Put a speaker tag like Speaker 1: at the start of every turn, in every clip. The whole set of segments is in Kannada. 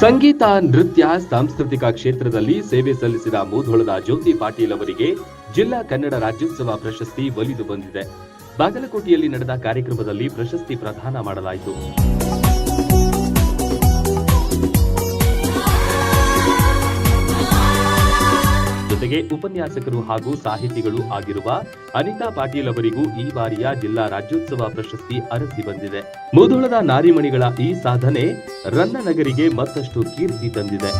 Speaker 1: ಸಂಗೀತ, ನೃತ್ಯ, ಸಾಂಸ್ಕೃತಿಕ ಕ್ಷೇತ್ರದಲ್ಲಿ ಸೇವೆ ಸಲ್ಲಿಸಿದ ಮೂಧೋಳದ ಜ್ಯೋತಿ ಪಾಟೀಲ್ ಅವರಿಗೆ ಜಿಲ್ಲಾ ಕನ್ನಡ ರಾಜ್ಯೋತ್ಸವ ಪ್ರಶಸ್ತಿ ಒಲಿದು ಬಂದಿದೆ. ಬಾಗಲಕೋಟೆಯಲ್ಲಿ ನಡೆದ ಕಾರ್ಯಕ್ರಮದಲ್ಲಿ ಪ್ರಶಸ್ತಿ ಪ್ರದಾನ ಮಾಡಲಾಯಿತು. ಜೊತೆಗೆ ಉಪನ್ಯಾಸಕರು ಹಾಗೂ ಸಾಹಿತಿಗಳು ಆಗಿರುವ ಅನಿತಾ ಪಾಟೀಲ್ ಅವರಿಗೂ ಈ ಬಾರಿಯ ಜಿಲ್ಲಾ ರಾಜ್ಯೋತ್ಸವ ಪ್ರಶಸ್ತಿ ಅರಸಿ ಬಂದಿದೆ. ಮುಧೋಳದ ನಾರಿಮಣಿಗಳ ಈ ಸಾಧನೆ ರನ್ನನಗರಿಗೆ ಮತ್ತಷ್ಟು ಕೀರ್ತಿ ತಂದಿದೆ.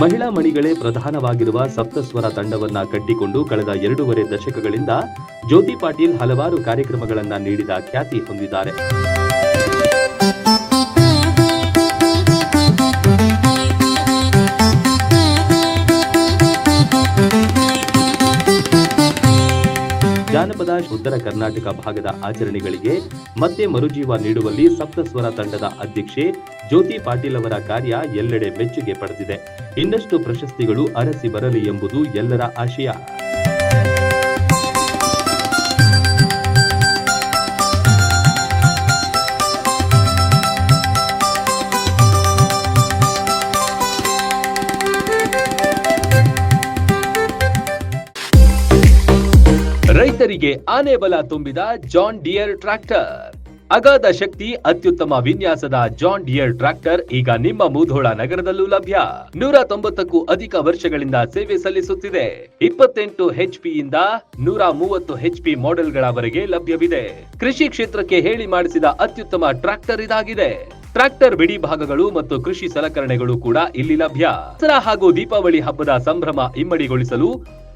Speaker 1: ಮಹಿಳಾ ಮಣಿಗಳೇ ಪ್ರಧಾನವಾಗಿರುವ ಸಪ್ತಸ್ವರ ತಂಡವನ್ನ ಕಟ್ಟಿಕೊಂಡು ಕಳೆದ ಎರಡೂವರೆ ದಶಕಗಳಿಂದ ಜ್ಯೋತಿ ಪಾಟೀಲ್ ಹಲವಾರು ಕಾರ್ಯಕ್ರಮಗಳನ್ನು ನೀಡಿದ ಖ್ಯಾತಿ ಹೊಂದಿದ್ದಾರೆ. ಜಾನಪದ ಉತ್ತರ ಕರ್ನಾಟಕ ಭಾಗದ ಆಚರಣೆಗಳಿಗೆ ಮತ್ತೆ ಮರುಜೀವ ನೀಡುವಲ್ಲಿ ಸಪ್ತಸ್ವರ ತಂಡದ ಅಧ್ಯಕ್ಷೆ ಜ್ಯೋತಿ ಪಾಟೀಲ್ ಅವರ ಕಾರ್ಯ ಎಲ್ಲೆಡೆ ಮೆಚ್ಚುಗೆ ಪಡೆದಿದೆ. ಇನ್ನಷ್ಟು ಪ್ರಶಸ್ತಿಗಳು ಅರಸಿ ಬರಲಿ ಎಂಬುದು ಎಲ್ಲರ ಆಶಯ. ರೈತರಿಗೆ ಆನೆ ಬಲ ತುಂಬಿದ ಜಾನ್ ಡಿಯರ್ ಟ್ರ್ಯಾಕ್ಟರ್. ಅಗಾಧ ಶಕ್ತಿ, ಅತ್ಯುತ್ತಮ ವಿನ್ಯಾಸದ ಜಾನ್ ಡಿಯರ್ ಟ್ರ್ಯಾಕ್ಟರ್ ಈಗ ನಿಮ್ಮ ಮೂಧೋಳ ನಗರದಲ್ಲೂ ಲಭ್ಯ. ನೂರ ತೊಂಬತ್ತಕ್ಕೂ ಅಧಿಕ ವರ್ಷಗಳಿಂದ ಸೇವೆ ಸಲ್ಲಿಸುತ್ತಿದೆ. ಇಪ್ಪತ್ತೆಂಟು ಹೆಚ್ ಇಂದ ನೂರ ಮೂವತ್ತು ಹೆಚ್ಪಿ ಮಾಡೆಲ್ಗಳವರೆಗೆ ಲಭ್ಯವಿದೆ. ಕೃಷಿ ಕ್ಷೇತ್ರಕ್ಕೆ ಹೇಳಿ ಮಾಡಿಸಿದ ಅತ್ಯುತ್ತಮ ಟ್ರ್ಯಾಕ್ಟರ್ ಇದಾಗಿದೆ. ಟ್ರ್ಯಾಕ್ಟರ್ ಬಿಡಿ ಭಾಗಗಳು ಮತ್ತು ಕೃಷಿ ಸಲಕರಣೆಗಳು ಕೂಡ ಇಲ್ಲಿ ಲಭ್ಯ. ದಸರಾ ಹಾಗೂ ದೀಪಾವಳಿ ಹಬ್ಬದ ಸಂಭ್ರಮ ಇಮ್ಮಡಿಗೊಳಿಸಲು